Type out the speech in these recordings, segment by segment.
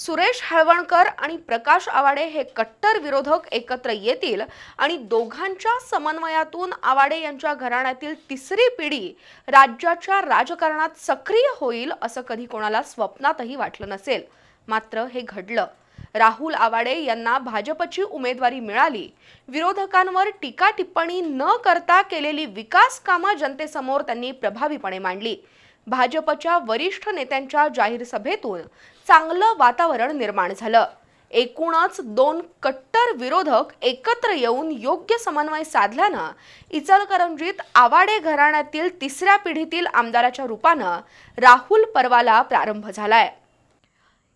सुरेश हळवणकर आणि प्रकाश आवाडे हे कट्टर विरोधक एकत्र येतील आणि दोघांच्या समन्वयातून आवाडे यांच्या घराण्यातील तिसरी पिढी राज्याच्या राजकारणात सक्रिय होईल असं कधी कोणाला स्वप्नातही वाटलं नसेल. मात्र हे घडलं. राहुल आवाडे यांना भाजपची उमेदवारी मिळाली. विरोधकांवर टीका टिप्पणी न करता केलेली विकास कामं जनतेसमोर त्यांनी प्रभावीपणे मांडली. भाजपच्या वरिष्ठ नेत्यांच्या जाहीर सभेतून चांगलं वातावरण निर्माण झालं. एकूणच दोन कट्टर विरोधक एकत्र येऊन योग्य समन्वय साधल्यानं इचलकरंजीत आवाडे घराण्यातील तिसऱ्या पिढीतील आमदाराच्या रूपानं राहुल परवाला प्रारंभ झालाय.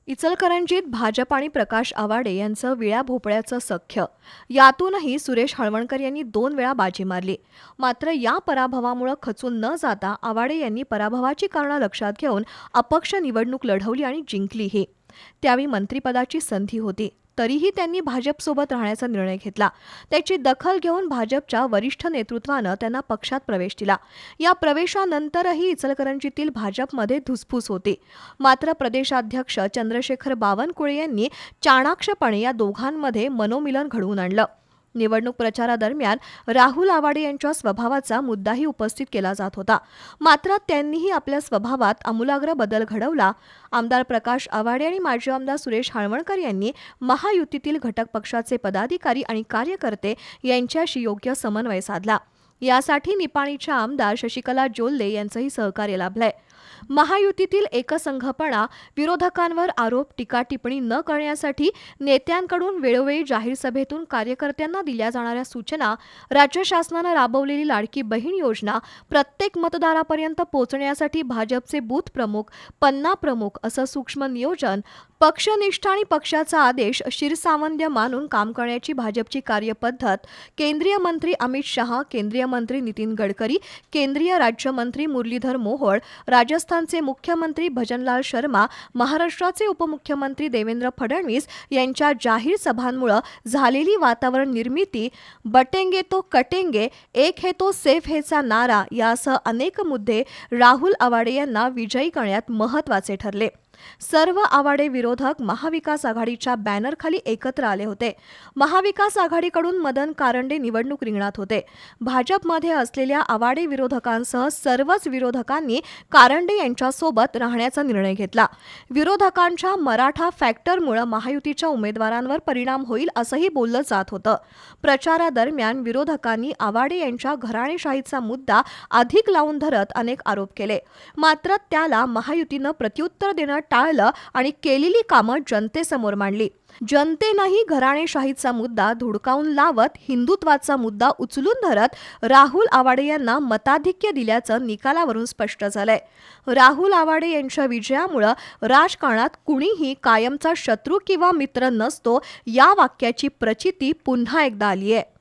इचलकरंजीत भाजप आणि प्रकाश आवाडे यांचं विळ्या भोपळ्याचं सख्य. यातूनही सुरेश हळवणकर यांनी दोन वेळा बाजी मारली. मात्र या पराभवामुळे खचून न जाता आवाडे यांनी पराभवाची कारणं लक्षात घेऊन अपक्ष निवडणूक लढवली आणि जिंकलीही त्यावेळी मंत्रिपदाची संधी होती. तरीही त्यांनी भाजपसोबत राहण्याचा निर्णय घेतला. त्याची दखल घेऊन भाजपच्या वरिष्ठ नेतृत्वानं त्यांना पक्षात प्रवेश दिला. या प्रवेशानंतरही इचलकरंजीतील भाजपमध्ये धुसफूस होती. मात्र प्रदेशाध्यक्ष चंद्रशेखर बावनकुळे यांनी चाणाक्षपणे या दोघांमध्ये मनोमिलन घडवून आणलं. निवडणूक प्रचारादरम्यान राहुल आवाडे यांच्या स्वभावाचा मुद्दाही उपस्थित केला जात होता. मात्र त्यांनीही आपल्या स्वभावात आमूलाग्र बदल घडवला. आमदार प्रकाश आवाडे आणि माजी आमदार सुरेश हाळवणकर यांनी महायुतीतील घटक पक्षाचे पदाधिकारी आणि कार्यकर्ते यांच्याशी योग्य समन्वय साधला. यासाठी निपाणीच्या आमदार शशिकला जोल्ले यांचंही सहकार्य लाभलंय. महायुतीतील एकसंघपणा विरोधकांवर आरोप टीका टिप्पणी न करण्यासाठी नेत्यांकडून वेळोवेळी जाहीर सभेतून कार्यकर्त्यांना दिल्या जाणाऱ्या सूचना राज्य शासनानं राबवलेली लाडकी बहीण योजना प्रत्येक मतदारापर्यंत पोहोचण्यासाठी भाजपचे बूथ प्रमुख पन्ना प्रमुख असं सूक्ष्म नियोजन पक्षनिष्ठ आणि पक्षाचा आदेश शिरसावंद्य मानून काम करण्याची भाजपची कार्यपद्धत केंद्रीय मंत्री अमित शहा केंद्रीय मंत्री नितीन गडकरी केंद्रीय राज्यमंत्री मुरलीधर मोहोळ राजस्थानचे मुख्यमंत्री भजनलाल शर्मा महाराष्ट्राचे उपमुख्यमंत्री देवेंद्र फडणवीस यांच्या जाहीर सभांमुळे झालेली वातावरण निर्मिती बटेंगे तो कटेंगे एक हे तो सेफ हेचा नारा यासह अनेक मुद्दे राहुल आवाडे यांना विजयी करण्यात महत्त्वाचे ठरले. सर्व आवाडे विरोधक महाविकास आघाडीच्या बॅनरखाली एकत्र आले होते. महाविकास आघाडीकडून मदन कारंडे निवडणूक रिंगणात होते. भाजपमध्ये असलेल्या आवाडे विरोधकांसह सर्वच विरोधकांनी कारंडे यांच्यासोबत राहण्याचा निर्णय घेतला. विरोधकांच्या मराठा फॅक्टरमुळे महायुतीच्या उमेदवारांवर परिणाम होईल असंही बोललं जात होतं. प्रचारादरम्यान विरोधकांनी आवाडे यांच्या घराणेशाहीचा मुद्दा अधिक लावून धरत अनेक आरोप केले. मात्र त्याला महायुतीनं प्रत्युत्तर देणं टाळलं आणि केलेली कामं जनतेसमोर मांडली. जनतेनंही घराणेशाहीचा मुद्दा धुडकावून लावत हिंदुत्वाचा मुद्दा उचलून धरत राहुल आवाडे यांना मताधिक्य दिल्याचं निकालावरून स्पष्ट झालंय. राहुल आवाडे यांच्या विजयामुळं राजकारणात कुणीही कायमचा शत्रू किंवा मित्र नसतो या वाक्याची प्रचिती पुन्हा एकदा आली आहे